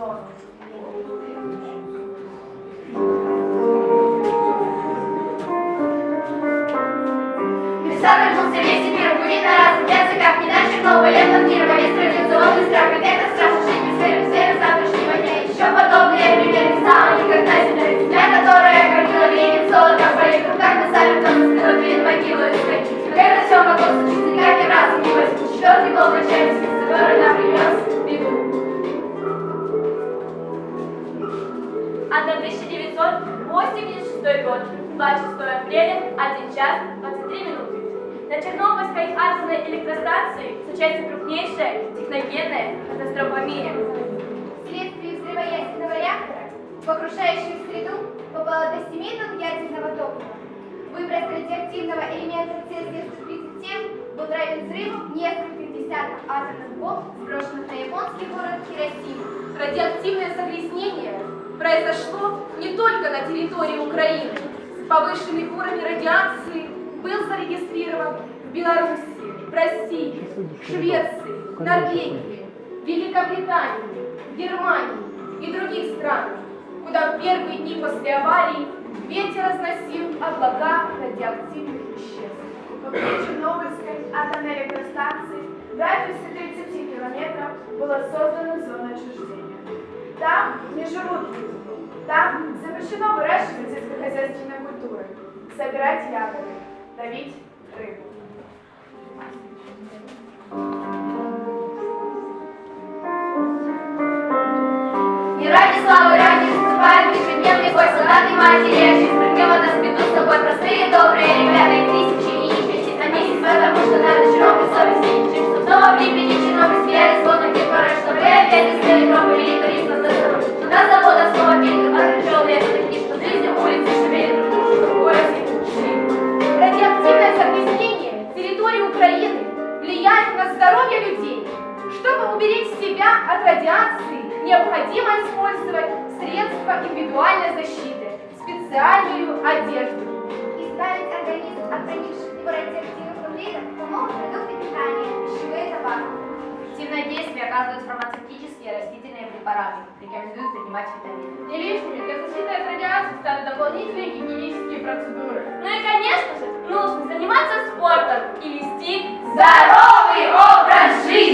зону. Александр был мир, будет на разных языках, не иначе нового лета 1986 год, 26 апреля, 1 час 23 минуты. На Чернобыльской атомной электростанции случается крупнейшая техногенная катастрофа в мире. Вследствие взрыва ядерного реактора в окружающую среду попало до 7 тонн ядерного топлива. Выброс радиоактивного элемента цезия-137 был равен взрыву нескольких десятков атомных бомб, сброшенных на японский город Хиросиму. Радиоактивное загрязнение произошло не только на территории Украины. Повышенный уровень радиации был зарегистрирован в Беларуси, в России, Швеции, Норвегии, Великобритании, Германии и других странах, куда в первые дни после аварии ветер разносил облака радиоактивных веществ. Вокруг Чернобыльской атомной электростанции в радиусе 30 километров была создана зона отчуждения. Там люди. Там запрещено выращивать сельскохозяйственные культуры, собирать ягоды, ловить рыбу. Не ради славы, ради выступаем ежедневный бой солдаты матери, я через с тобой простые добрые необходимо использовать средства индивидуальной защиты, специальную одежду. Избавить организм от проникших в него радиоактивных нуклеидов помогут продукты питания, пищевые товары. Активное действие оказывают фармацевтические и растительные препараты. Рекомендуют принимать витамины. Не лишними для защиты от радиации станут дополнительные гигиенические процедуры. Ну и, конечно же, нужно заниматься спортом и вести Здоровый образ жизни!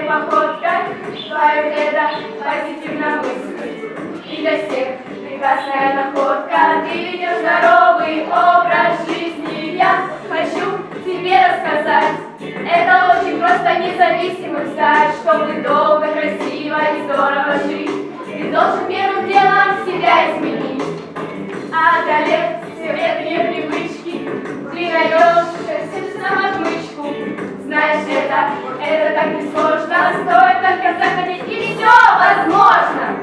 Красивой походкой, твое деда позитивно мыслит, и для всех прекрасная находка, ты ведешь здоровый образ жизни, я хочу тебе рассказать, это очень просто независимым стать, чтобы долго, красиво и здорово жить. Ты должен первым делом себя изменить, а одолеть все вредные привычки. Ты найдешь сердце в отмычку. Знаешь, это, это так несложно, стоит только захотеть, и все возможно.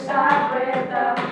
wish I read them.